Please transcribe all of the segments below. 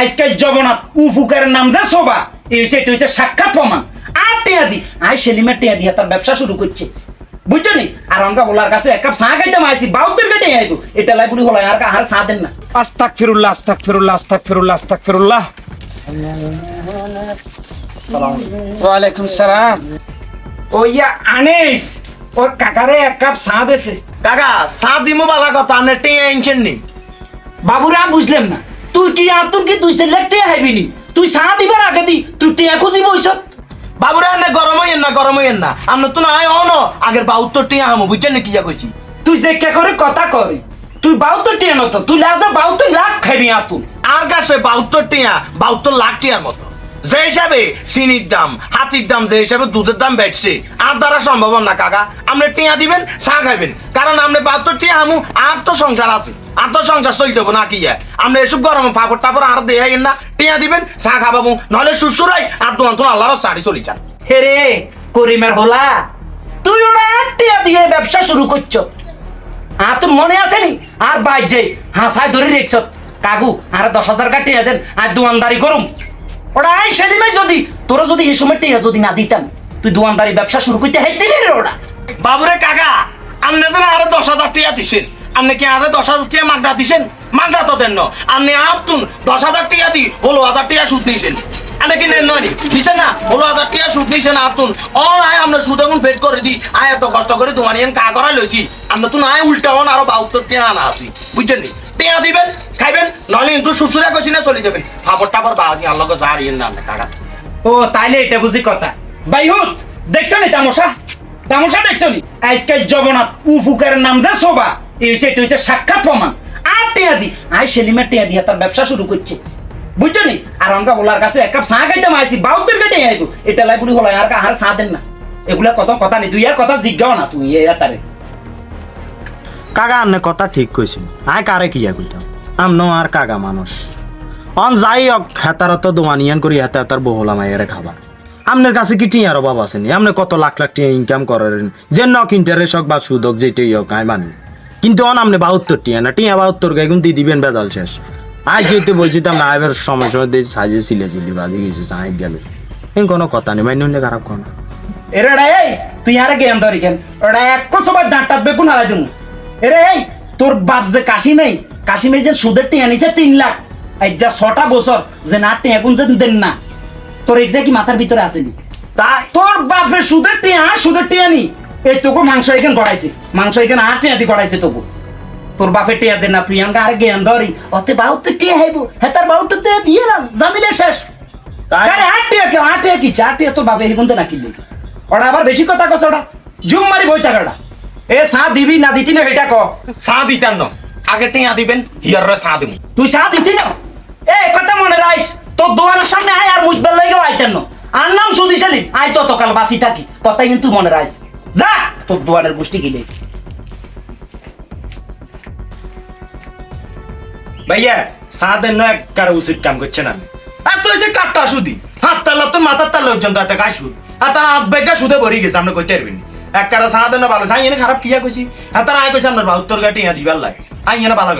আজকাল জগন্নাথ উফুকের নাম যা সোবা এই এটা হচ্ছে সাক্ষাৎ প্রমাণ। আর টিয়া দি আই সেলিমের টিয়া দিয়া তার ব্যবসা শুরু করছে। বুঝছ নি? আর আমরা ওলার কাছে এক কাপ চা খাইতাম কেটে আইবো। এটা লাই বুড়ি হলাই আর আর চা দেন না। আস্তাক ফিরুল্লাহ আস্তাক ফিরুল্লাহ আস্তাক ফিরুল্লাহ আস্তাক ফিরুল্লাহ ওয়ালাইকুম সালাম। ও ইয়া আনিস ও কাকারে এক কাপ চা দেছে। কাকা সাত দিমো বালা কথা আপনি টেয়ে আনছেন নি। বাবুরা বুঝলাম না। তুই কি আতুন কি তুই সেলেক্ট টিয়া হাইবি নি? তুই চা দিবার আগে দি তুই টিয়া খুঁজি বইছত বাবুরে আপনি গরম হইয়েন না গরম হইয়েন না। আপনি তো না আয় অন আগের বাউত্তর টেয়ে হামো বুঝছেন না কি যা কইছি? তুই যে কে করে কথা করে তুই বাউতো টিয়া নত তুই লাজা বাউতো লাখ খাইবি আতুন আর কাছে বাউত্তর টিয়া বাউত্তর লাখ টিয়ার মতো। যে হিসাবে চিনির দাম হাতির দাম যে হিসাবে দুধের দাম বেড়ছে আর দ্বারা সম্ভব না কাকা। আপনি টিয়া দিবেন চা খাইবেন। কারণ আপনি বাউত্তর টিয়া হামু আর তো সংসার আছে। আর তো সংসার চলতে না কি আপনি এসব গরম ফাপড় টাপড় আর দেখাইন না টিয়া দিবেন চা খাবাবো নলে শ্বশুরাই আর তোমার তোমার আল্লাহর চাড়ি চলি যান। হেরে করিমের হলা তুই ওরা টিয়া দিয়ে ব্যবসা শুরু করছ। আর তোর মনে আছে নি? আর বাইর যে হাসায় ধরে রেখছ। কাকু আর দশ হাজার কা টিয়া দেন আর দোয়ানদারি করুম। ওরা আই সেদিনে যদি তোরা যদি এই সময় টিয়া যদি না দিতাম তুই দোয়ানদারি ব্যবসা শুরু করতে রে ওরা। বাবুরে কাকা আপনি যেন আরও দশ হাজার টিয়া দিছেন? আপনি কি আরও দশ হাজার টিয়া মাগনা দিছেন? মাগনা তো দেন না। আপনি আতুন দশ হাজার টিয়া দি, ষোলো হাজার টিয়া সুদ নিছেন। আপনি কি নেন নয় নিছেন না? ষোলো হাজার টিয়া সুদ নিছেন আতুন। অন আয় আমরা সুদ এখন ফেট করে দি। আয় এত কষ্ট করে তোমার ইয়ান কা করা লইছি। আমরা তো আয় উল্টা হন আরও বাহাত্তর টিয়া আনা আছি। বুঝছেন নি? টিয়া দিবেন, খাইবেন, নইলে কিন্তু শ্বশুরা কইছি না চলে যাবেন। ফাপড় টাপড় বাজি আল্লাহ যার ইয়েন না আপনি কাকা ও, তাইলে এটা বুঝি কথা। বাইহুত, দেখছ নি তামসা? তামসা দেখছ নি আজকাল জগন্নাথ নাম যা সাক্ষাৎ প্রমাণ। আর দি টিয়া দিয়া তার ব্যবসা শুরু করছে। বুঝছ নি? আর আমরা কাছে এক কাপ চা খাইতাম বাউতের কেটে আইবো এটা লাই হলাই, আর চা দেন না। এগুলা কত কথা নেই তুই কথা জিজ্ঞাও না তুই এ তারে কাকা কথা ঠিক কইছেন। আয়, কারে কিয়া কইতাম? আমনো আর কাকা মানুষ। অন যাই হোক হেতার তো দোয়ানিয়ান করি, হেতা হেতার বহুলা মাইয়ারে খাবার আপনার কাছে কি টিয়ার অভাব আছে নি? আপনি কত লাখ লাখ টিয়া ইনকাম করেন যে নক ইন্টারেস্ট হোক বা সুদ হোক যেটাই হোক, আমি মানি। কিন্তু অন আপনি বাহাত্তর টিয়া না, টিয়া বাহাত্তর গাইগুন দিয়ে দিবেন বেজাল শেষ। আজ যেহেতু তো না, এবার সময় সময় দিয়ে সাজে সিলে সিলি বাজে গেছে সাহেব গেল। কোনো কথা নেই, মাইন খারাপ কোনো এরে এই, তুই আর জ্ঞান ধরি কেন? ওটা এক সবার ডাঁটাত বেগুন হারাই দিমু। এরে, এই, তোর বাপ যে কাশি নেই, কাশি মেয়ে যে সুদের টিয়া নিছে তিন লাখ। এই যা ছটা বছর যে না টিয়া কোন যে দেন না। তোর এইটা কি মাথার ভিতরে আসেনি তাই তোর বাপের সুদের টিয়া আর সুদের টিয়া নি। এই তোকে মাংস এখানে গড়াইছে। মাংস এখানে আর টিয়া দি গড়াইছে তোকে। তোর বাপের টিয়া দেন না তুই আমাকে আর জ্ঞান ধরি। অতে বাউতে টিয়া হাইব। হ্যাঁ তার বাউটা দিয়ে দিয়েলাম জামিলে শেষ। তাই? আরে আট টিয়া কেউ আট টিয়া কি? চার টিয়া তোর বাপে এগুন না কিনলি ওটা আবার বেশি কথা কস ওটা জুম মারি বই টাকাটা এ সা দিবি না দিতি না এটা ক। চা দিতেন না। আগে টিয়া দিবেন হিয়ার চা দিব তুই সা দিতি না? এ কথা মনে রাইস তোর দোয়ারের সামনে আয় আর মুজবেল লাগেও আইতেন না আর নাম সুদিশালি আয় ততকাল বাসি থাকি। কথা কিন্তু মনে রাইস যা, তোর দোয়ারের গোষ্ঠী কিনে ভাইয়া চা দেন না একবার উচিত কাম করছেন আমি আর তুই যে কাটটা সুদি হাত তালা তো মাথার তালা পর্যন্ত একটা গায়ে সুদ আর তার হাত বেগা সুদে ভরি গেছে, আপনি কইতে পারবেন এক কারা চা দেন ভালো খারাপ কিয়া কইছি? তার আয় কইছে ইয়া দিবার লাগে। আই এনে ভালো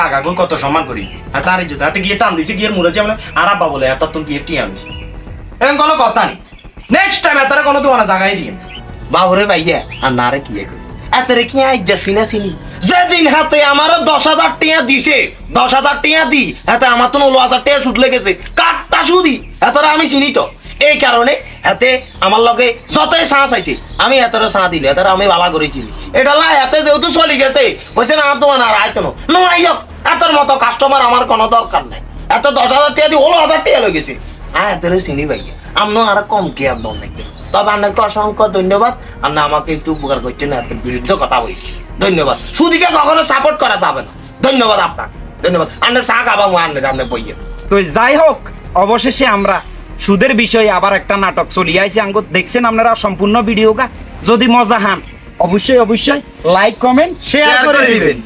কাকা কই কত সম্মান করি। আর তার হাতে গিয়ে টান দিছে, গিয়ে মুড়েছি আমরা আর আব্বা বলে, এত তুমি গিয়ে টিয়া আনছি এরকম কোনো কথা নেই। নেক্সট টাইম এত কোনো দিয়ে বাবুরে ভাইয়া, আর না রে কিয়া কই এতরে কি আই যাসিনা সিনি যেদিন হাতে আমারও দশ হাজার টিয়া দিছে, দশ হাজার টিয়া দি, হাতে আমার তো ষোলো হাজার টিয়া সুদ লেগেছে, কাঠটা সুদি, এতরা আমি চিনি তো। এই কারণে হাতে আমার লগে যতই সাঁ চাইছে আমি এতরে সাঁ দিলে, এতরে আমি ভালা করেছি এটা লাই হাতে যেহেতু চলি গেছে বলছে না তোমার আর আইতো না। নো আইয়ক এতর মতো কাস্টমার আমার কোনো দরকার নাই। এত দশ হাজার টিয়া দি, ষোলো হাজার টিয়া লেগেছে হ্যাঁ এতরে চিনি ভাইয়া। আমনো আর কম কি একদম নাকি তবে আপনাকে অসংখ্য ধন্যবাদ। আর না আমাকে একটু উপকার করছেন এত বিরুদ্ধে কথা বলছি। ধন্যবাদ। সুদিকে কখনো সাপোর্ট করা যাবে না। ধন্যবাদ আপনাকে। ধন্যবাদ। আপনি চা খাবা, মো আনলে আপনি বইয়ে। তো যাই হোক, অবশেষে আমরা সুদের বিষয়ে আবার একটা নাটক চলিয়ে আইসি আঙ্গ দেখছেন আপনারা সম্পূর্ণ ভিডিওটা যদি মজা হান অবশ্যই অবশ্যই লাইক কমেন্ট শেয়ার করে দিবেন।